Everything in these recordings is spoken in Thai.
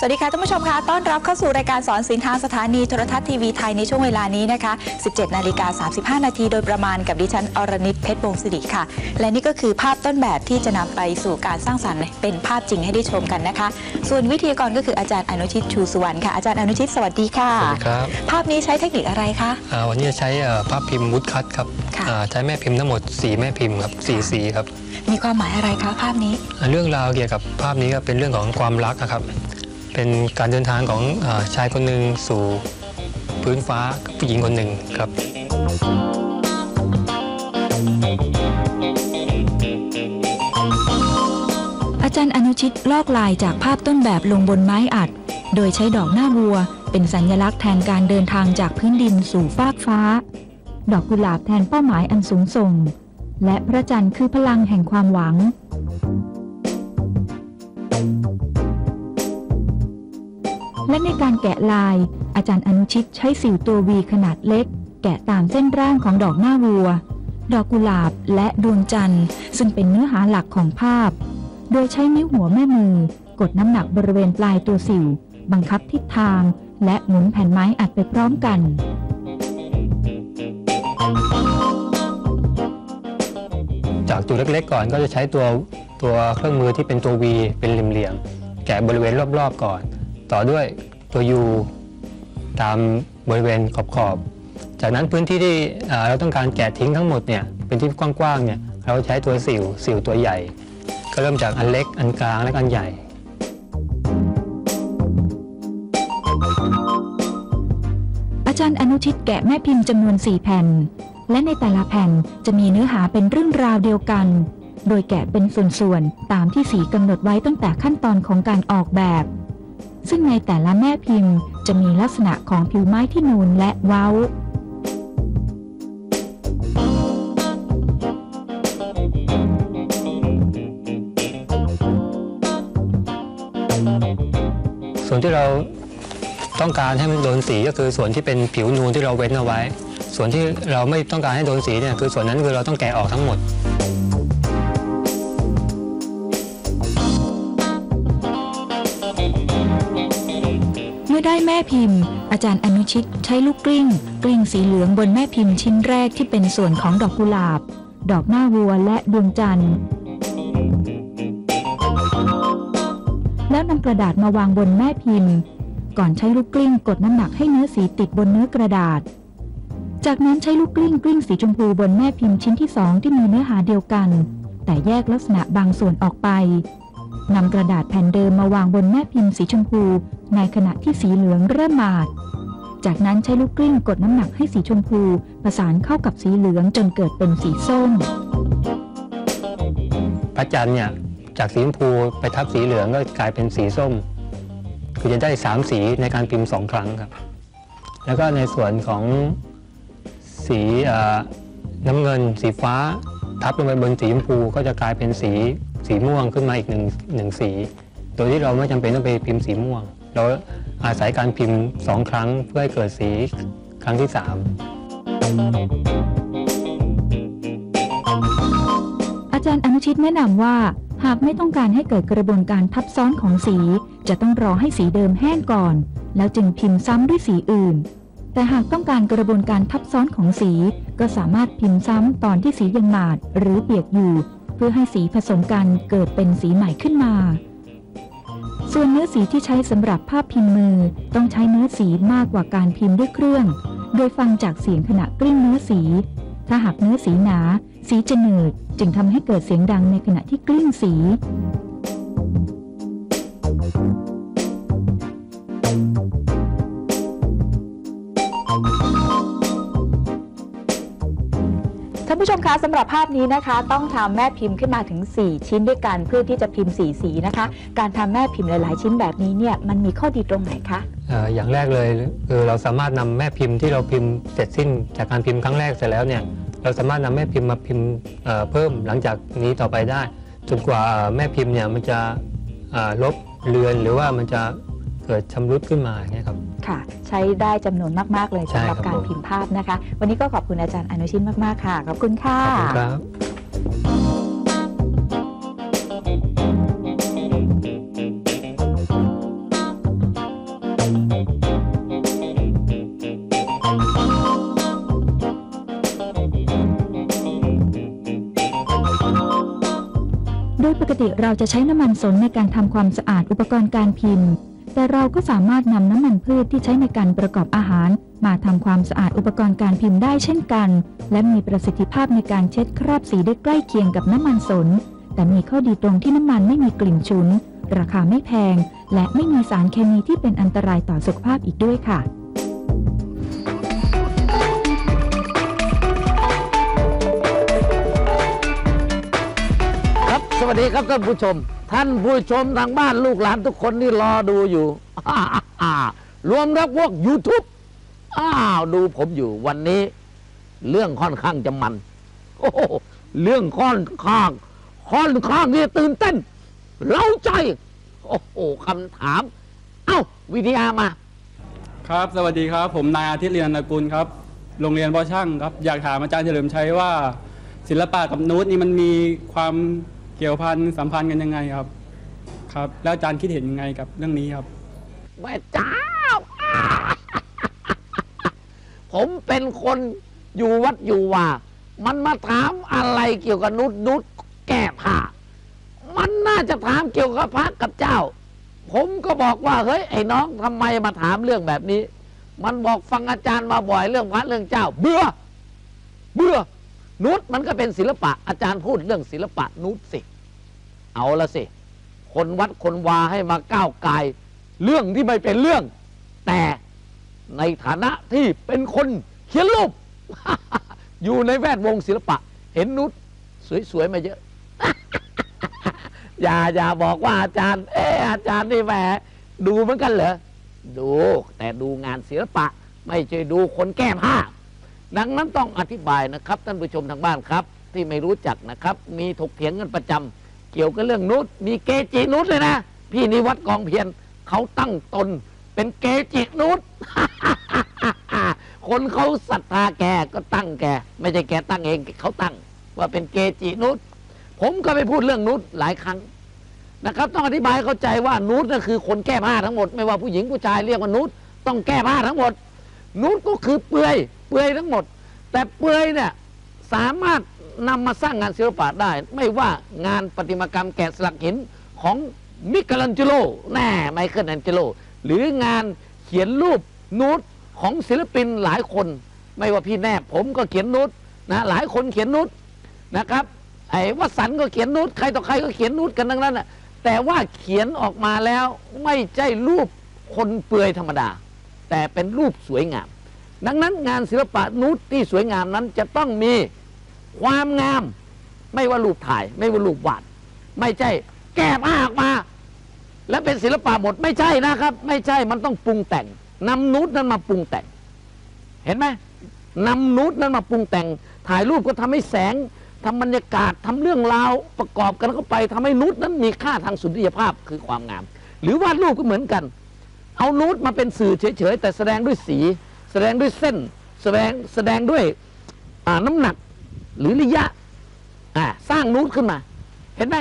สวัสดีค่ะท่านผู้ชมคะต้อนรับเข้าสู่รายการสอนศิลป์ทางสถานีโทรทัศน์ทีวีไทยในช่วงเวลานี้นะคะ 17 นาฬิกา 35 นาทีโดยประมาณกับดิฉันอรณิตเพชรวงศ์สิริค่ะ และนี่ก็คือภาพต้นแบบที่จะนำไปสู่การสร้างสรรค์เป็นภาพจริงให้ได้ชมกันนะคะ ส่วนวิทยากรก็คืออาจารย์อนุชิตชูสุวรรณค่ะอาจารย์อนุชิตสวัสดีค่ะสวัสดีครับภาพนี้ใช้เทคนิคอะไรคะอ่าวันนี้จะใช้เอ่อภาพพิมพ์วุดคัตครับค่ะอ่าใช้แม่พิมพ์ทั้งหมด 4 แม่พิมพ์ครับสีสีครับมีความหมายอะไรคะภาพนี้อ่าเรื่องราวเกี่ยวกับภาพนี้ก็เป็นเรื่องของความรักนะครับ เป็นการเดินทางของอชายคนหนึ่งสู่พื้นฟ้าผู้หญิงคนหนึ่งครับอาจารย์อนุชิตลอกลายจากภาพต้นแบบลงบนไม้อัด โดยใช้ดอกหน้าวัว เป็นสัญลักษณ์แทนการเดินทางจากพื้นดินสู่ฟากฟ้า ดอกกุหลาบแทนเป้าหมายอันสูงส่ง และพระจันทร์คือพลังแห่งความหวัง และในการแกะลาย อาจารย์อนุชิตใช้สิวตัววีขนาดเล็ก แกะตามเส้นร่างของดอกหน้าวัว ดอกกุหลาบและดวงจันทร์ ซึ่งเป็นเนื้อหาหลักของภาพ โดยใช้นิ้วหัวแม่มือ กดน้ำหนักบริเวณปลายตัวสิว บังคับทิศทาง และหมุนแผ่นไม้อัดไปพร้อมกันจากตัวเล็กๆก่อนก็จะใช้ตัวตัวเครื่องมือที่เป็นตัว V เป็นเหลี่ยมๆแกะบริเวณรอบๆก่อน ต่อด้วยตัว U ตามบริเวณขอบๆจากนั้นพื้นที่ที่เราต้องการแกะทิ้งทั้งหมดเนี่ยเป็นที่กว้างๆเนี่ยเราใช้ตัวสิวสิวตัวใหญ่ ก็เริ่มจากอันเล็กอันกลางและอันใหญ่อาจารย์อนุชิตแกะแม่พิมพ์จำนวน 4 แผ่น และในแต่ละแผ่นจะมีเนื้อหาเป็นเรื่องราวเดียวกัน โดยแกะเป็นส่วนๆ ตามที่สีกำหนดไว้ตั้งแต่ขั้นตอนของการออกแบบ ซึ่งในแต่ละแม่พิมพ์จะมีลักษณะของผิวไม้ที่นูนและเว้า ส่วนที่เราต้องการให้มันโดนสีก็คือส่วนที่เป็นผิวนูนที่เราเว้นเอาไว้ ส่วนที่เราไม่ต้องการให้โดนสีเนี่ยคือส่วนนั้นคือเราต้องแกะออกทั้งหมด อได้แม่พิมพ์ อาจารย์อนุชิตใช้ลูกกลิ้ง กลิ้งสีเหลืองบนแม่พิมพ์ชิ้นแรกที่เป็นส่วนของดอกกุหลาบ ดอกหน้าวัวและดวงจันทร์ แล้วนำกระดาษมาวางบนแม่พิมพ์ ก่อนใช้ลูกกลิ้งกดน้ำหนักให้เนื้อสีติดบนเนื้อกระดาษ จากนั้นใช้ลูกกลิ้งกลิ้งสีชมพูบนแม่พิมพ์ชิ้นที่สองที่มีเนื้อหาเดียวกัน แต่แยกลักษณะบางส่วนออกไป นำกระดาษแผ่นเดิมมาวางบนแม่พิมพ์สีชมพู ในขณะที่สีเหลืองเริ่มมาด จากนั้นใช้ลูกกลิ้งกดน้ำหนักให้สีชมพู ประสานเข้ากับสีเหลืองจนเกิดเป็นสีส้ม พระจันทร์เนี่ยจากสีชมพูไปทับสีเหลืองก็กลายเป็นสีส้ม คือจะได้สามสีในการพิมพ์สองครั้งครับ แล้วก็ในส่วนของสีน้ำเงิน สีฟ้า ทับลงไปบนสีชมพูก็จะกลายเป็นสี สีม่วงขึ้นมาอีกหนึ่งหนึ่งสี โดยที่เราไม่จำเป็นต้องไปพิมพ์สีม่วง เราอาศัยการพิมพ์สองครั้งเพื่อให้เกิดสีครั้งที่สามอาจารย์อนุชิตแนะนำว่า หากไม่ต้องการให้เกิดกระบวนการทับซ้อนของสี จะต้องรอให้สีเดิมแห้งก่อน แล้วจึงพิมพ์ซ้ำด้วยสีอื่น แต่หากต้องการกระบวนการทับซ้อนของสี ก็สามารถพิมพ์ซ้ำตอนที่สียังหมาดหรือเปียกอยู่ เพื่อให้สีผสมกันเกิดเป็นสีใหม่ขึ้นมา ส่วนเนื้อสีที่ใช้สำหรับภาพพิมพ์มือต้องใช้เนื้อสีมากกว่าการพิมพ์ด้วยเครื่อง โดยฟังจากเสียงขณะกลิ้งเนื้อสี ถ้าหากเนื้อสีหนา สีจะหนืดจึงทำให้เกิดเสียงดังในขณะที่กลิ้งสี ท่านผู้ชมคะสำหรับภาพนี้นะคะ ต้องทำแม่พิมพ์ขึ้นมาถึง 4 ชิ้นด้วยกันเพื่อที่จะพิมพ์สีสีนะคะ การทำแม่พิมพ์หลาย ๆ ชิ้นแบบนี้เนี่ยมันมีข้อดีตรงไหนคะเอ่ออย่างแรกเลยคือเราสามารถนำแม่พิมพ์ที่เราพิมพ์เสร็จสิ้น จากการพิมพ์ครั้งแรกเสร็จแล้วเนี่ยเราสามารถนำแม่พิมพ์มาพิมพ์เอ่อเพิ่มหลังจากนี้ต่อไปได้จนกว่าเอ่อแม่พิมพ์เนี่ยมันจะเอ่อลบเลือนหรือว่ามันจะเกิดชำรุดขึ้นมาอย่างเงี้ยครับค่ะ ใช้ได้จำนวนมาก ๆ เลยสำหรับการพิมพ์ภาพนะคะ วันนี้ก็ขอบคุณอาจารย์อนุชินมาก ๆ ค่ะ ขอบคุณค่ะขอบยปกติเราจะใช้น้ำมันสนในการทำความสะอาดอุปกรณ์การพิมพ์ แต่เราก็สามารถนำน้ำมันพืชที่ใช้ในการประกอบอาหาร มาทำความสะอาดอุปกรณ์การพิมพ์ได้เช่นกัน และมีประสิทธิภาพในการเช็ดคราบสีได้ใกล้เคียงกับน้ำมันสน แต่มีข้อดีตรงที่น้ำมันไม่มีกลิ่นฉุน ราคาไม่แพง และไม่มีสารเคมีที่เป็นอันตรายต่อสุขภาพอีกด้วยค่ะครับสวัสดีครับท่านผู้ชม ท่านผู้ชมทางบ้านลูกหลานทุกคนนี่รอดูอยู่รวมทั้งพวก YouTube อ้าวดูผมอยู่วันนี้ เรื่องค่อนข้างจะมัน โอ้เรื่องค่อนข้าง ค่อนข้างที่ตื่นเต้นเล้าใจ โอ้โหคำถาม เอ้า วิทยามา ครับ สวัสดีครับ ผมนายอาทิตย์เรียนนกุลครับ โรงเรียนพอช่างครับ อยากถามอาจารย์เฉลิมชัยว่า ศิลปะกับนูตนี่มันมีความ เกี่ยวพันสัมพันธ์กันยังไงครับ ครับ แล้วอาจารย์คิดเห็นยังไงกับเรื่องนี้ครับแม่เจ้า ผมเป็นคนอยู่วัดอยู่ว่า มันมาถามอะไรเกี่ยวกับนุดนุดแก้ผ้ามันน่าจะถามเกี่ยวกับพระกับเจ้า ผมก็บอกว่าเฮ้ยไอ้น้องทำไมมาถามเรื่องแบบนี้ มันบอกฟังอาจารย์มาบ่อยเรื่องพระเรื่องเจ้า เบื่อ เบื่อ นุดมันก็เป็นศิลปะ อาจารย์พูดเรื่องศิลปะนุดสิ เอาละสิ คนวัดคนวาให้มาก้าวไกายเรื่องที่ไม่เป็นเรื่อง แต่ในฐานะที่เป็นคนเขียนรูป อยู่ในแวดวงศิลปะ เห็นนุชสวยๆมาเยอะ อย่าอย่าบอกว่าอาจารย์ เอออาจารย์นี่แหมดูเหมือนกันเหรอ ดู แต่ดูงานศิลปะ ไม่ใช่ดูคนแก้ผ้า ดังนั้นต้องอธิบายนะครับท่านผู้ชมทางบ้านครับ ที่ไม่รู้จักนะครับ มีถกเถียงกันประจำเกี่ยวกับเรื่องนุชมีเกจินุชเลยนะ พี่นิวัตกองเพียรเขาตั้งตน เป็นเกจินุชคนเขาศรัทธาแกก็ตั้งแก ไม่ใช่แกตั้งเองเขาตั้ง ว่าเป็นเกจินุชผมก็ไปพูดเรื่องนุชหลายครั้งนะครับ ต้องอธิบายเข้าใจว่านุชนั่นคือคนแก้ผ้าทั้งหมด ไม่ว่าผู้หญิงผู้ชายเรียกว่านุชต้องแก้ผ้าทั้งหมด นุชก็คือเปลือยเปลือยทั้งหมด แต่เปลือยเนี่ยสามารถนำมาสร้างงานศิลปะได้ ไม่ว่างานประติมากรรมแกะสลักหินของมิเกลันเจโลแน่ไมเคิลแอนเจโลหรืองานเขียนรูปนูตของศิลปินหลายคน ไม่ว่าพี่แนบผมก็เขียนนูตนะหลายคนเขียนนูตนะครับไอ้วสันก็เขียนนูตใครต่อใครก็เขียนนูตกันทั้งนั้นนะแต่ว่าเขียนออกมาแล้วไม่ใช่รูปคนเปลือยธรรมดา แต่เป็นรูปสวยงาม ดังนั้นงานศิลปะนูตที่สวยงามนั้นจะต้องมีความงาม ไม่ว่ารูปถ่าย ไม่ว่ารูปวาด ไม่ใช่ แก้ผ้าออกมา แล้วเป็นศิลปะหมดไม่ใช่นะครับ ไม่ใช่มันต้องปรุงแต่งนำนูตนั้นมาปรุงแต่ง เห็นไหมนำนูตนั้นมาปรุงแต่ง ถ่ายรูปก็ทำให้แสงทำบรรยากาศทำเรื่องราวประกอบกันเข้าไปทำให้นูตนั้นมีค่าทางสุนทรียภาพคือความงาม หรือวาดรูปก็เหมือนกัน เอานูตมาเป็นสื่อเฉยๆ แต่แสดงด้วยสี แสดงด้วยเส้น แสดงแสดงด้วยน้ำหนักหรือระยะสร้างนูตขึ้นมา เห็นไหม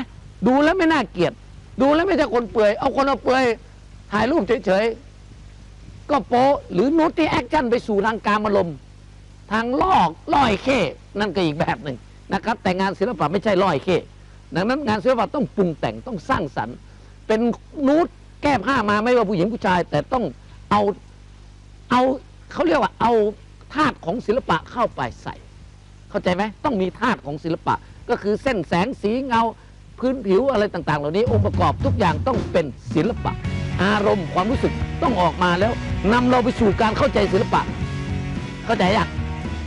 ดูแล้วไม่น่าเกลียด ดูแล้วไม่ใช่คนเปื่อย เอาคนเอาเปื่อยถ่ายรูปเฉยๆ ก็โป๊หรือนูตที่แอคชั่นไปสู่ทางการอารมณ์ทางลอกล่อยเข้นั่นก็อีกแบบหนึ่งนะครับ แต่งานศิลปะไม่ใช่ล่อยเข้ดังนั้นงานศิลปะต้องปรุงแต่งต้องสร้างสรรค์ เป็นนูต ก้ผ้ามาไม่ว่าผู้หญิงผู้ชาย แต่ต้องเอาเอาเขาเรียกว่าเอาธาตุของศิลปะเข้าไปใส่ เข้าใจไหมต้องมีธาตุของศิลปะ ก็คือเส้นแสงสีเงาพื้นผิวอะไรต่าง ๆ เหล่านี้องค์ประกอบทุกอย่างต้องเป็นศิลปะ อารมณ์ความรู้สึกต้องออกมาแล้วนำเราไปสู่การเข้าใจศิลปะ เข้าใจยัง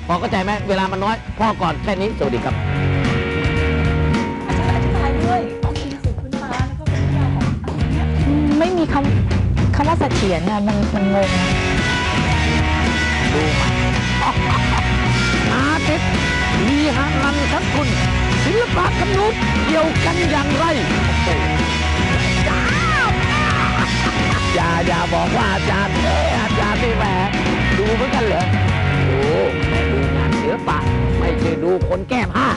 พอเข้าใจไหมเวลามันน้อย พอก่อนแค่นี้สวัสดีครับ ไม่มีคำคำว่าเสถียรนะมันมันงงดูมันอาทิตย์มีหานันทัศคุณ ศิลปะกับนุษย์เกี่ยวกันอย่างไรโอ้โหจ้าอย่าอย่าบอกว่าอาจารย์เอ้อาจารย์นี่แหมดูเหมือนกันเหรอดูแต่ดูงานศิลปะ ไม่ใช่ดูคนแก้ผ้า